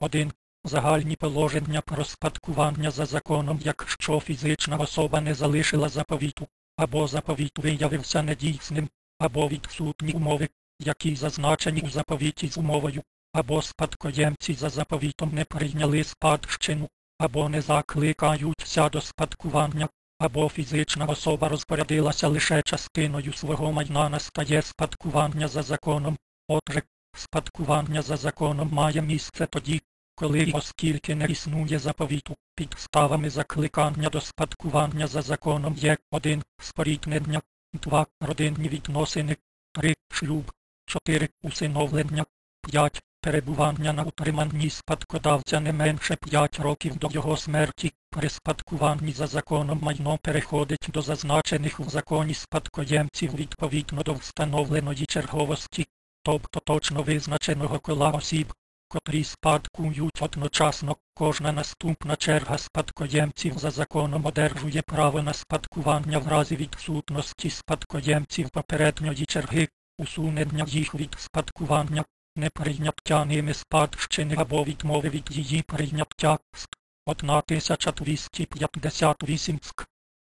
1. Загальні положення про спадкування за законом, якщо фізична особа не залишила заповіту, або заповіт виявився недійсним, або відсутні умови, які зазначені у заповіті з умовою, або спадкоємці за заповітом не прийняли спадщину, або не закликаються до спадкування, або фізична особа розпорядилася лише частиною свого майна настає спадкування за законом. Отже, спадкування за законом має місце тоді, коли і оскільки не існує заповіту, підставами закликання до спадкування за законом є 1. споріднення, 2. родинні відносини, 3. шлюб, 4. усиновлення, 5. перебування на утриманні спадкодавця не менше 5 років до його смерті, при спадкуванні за законом майно переходить до зазначених в законі спадкоємців відповідно до встановленої черговості, тобто точно визначеного кола осіб, котрі спадкують одночасно, кожна наступна черга спадкоємців за законом одержує право на спадкування в разі відсутності спадкоємців попередньої черги, усунення їх від спадкування, неприйняття ними спадщини або відмови від її прийняття. Ст. 1258 ск.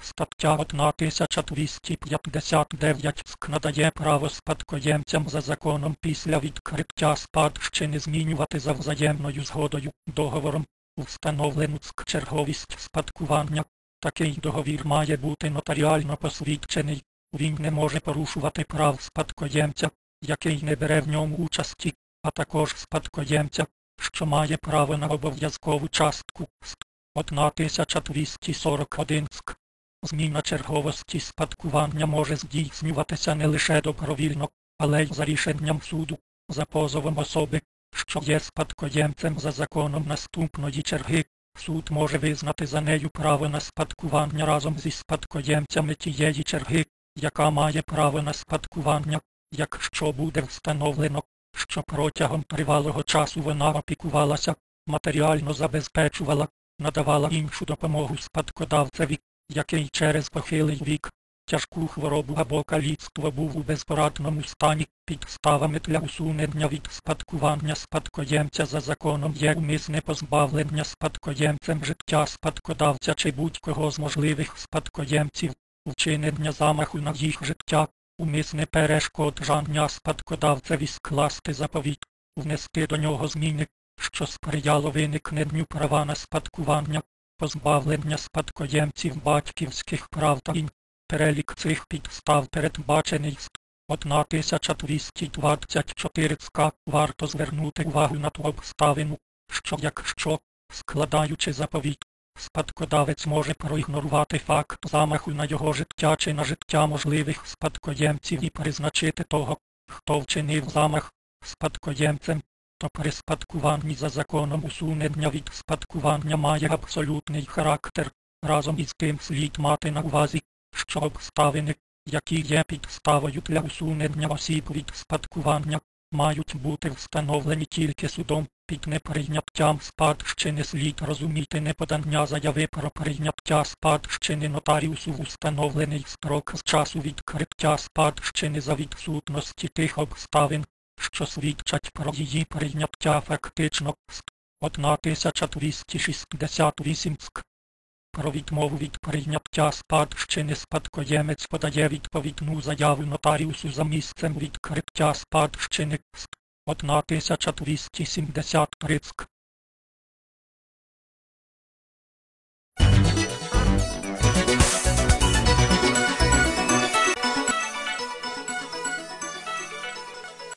Стаття 1259 СК надає право спадкоємцям за законом після відкриття спадщини змінювати за взаємною згодою договором встановлену СК черговість спадкування. Такий договір має бути нотаріально посвідчений. Він не може порушувати прав спадкоємця, який не бере в ньому участі, а також спадкоємця, що має право на обов'язкову частку. Ст. 1241 СК. Зміна черговості спадкування може здійснюватися не лише добровільно, але й за рішенням суду, за позовом особи, що є спадкоємцем за законом наступної черги. Суд може визнати за нею право на спадкування разом зі спадкоємцями тієї черги, яка має право на спадкування, якщо буде встановлено, що протягом тривалого часу вона опікувалася, матеріально забезпечувала, надавала іншу допомогу спадкодавцеві, який через похилий вік, тяжку хворобу або каліцтво був у безпорадному стані, підставами для усунення від спадкування спадкоємця за законом є умисне позбавлення спадкоємцем життя спадкодавця чи будь-кого з можливих спадкоємців, вчинення замаху на їх життя, умисне перешкоджання спадкодавцеві скласти заповіт, внести до нього зміни, що сприяло виникненню права на спадкування, позбавлення спадкоємців батьківських прав та ін. Перелік цих підстав передбачений з 1224 ска варто звернути увагу на ту обставину, що якщо, складаючи заповіт, спадкодавець може проігнорувати факт замаху на його життя чи на життя можливих спадкоємців і призначити того, хто вчинив замах спадкоємцем, то при спадкуванні за законом усунення від спадкування має абсолютний характер. Разом із тим слід мати на увазі, що обставини, які є підставою для усунення осіб від спадкування, мають бути встановлені тільки судом. Під неприйняттям спадщини слід розуміти неподання заяви про прийняття спадщини нотаріусу в установлений строк з часу відкриття спадщини за відсутності тих обставин, що свідчать про її прийняття фактично з 1268 ск. Про відмову від прийняття спадщини спадкоємець подає відповідну заяву нотаріусу за місцем відкриття спадщини ск. 1273 ск.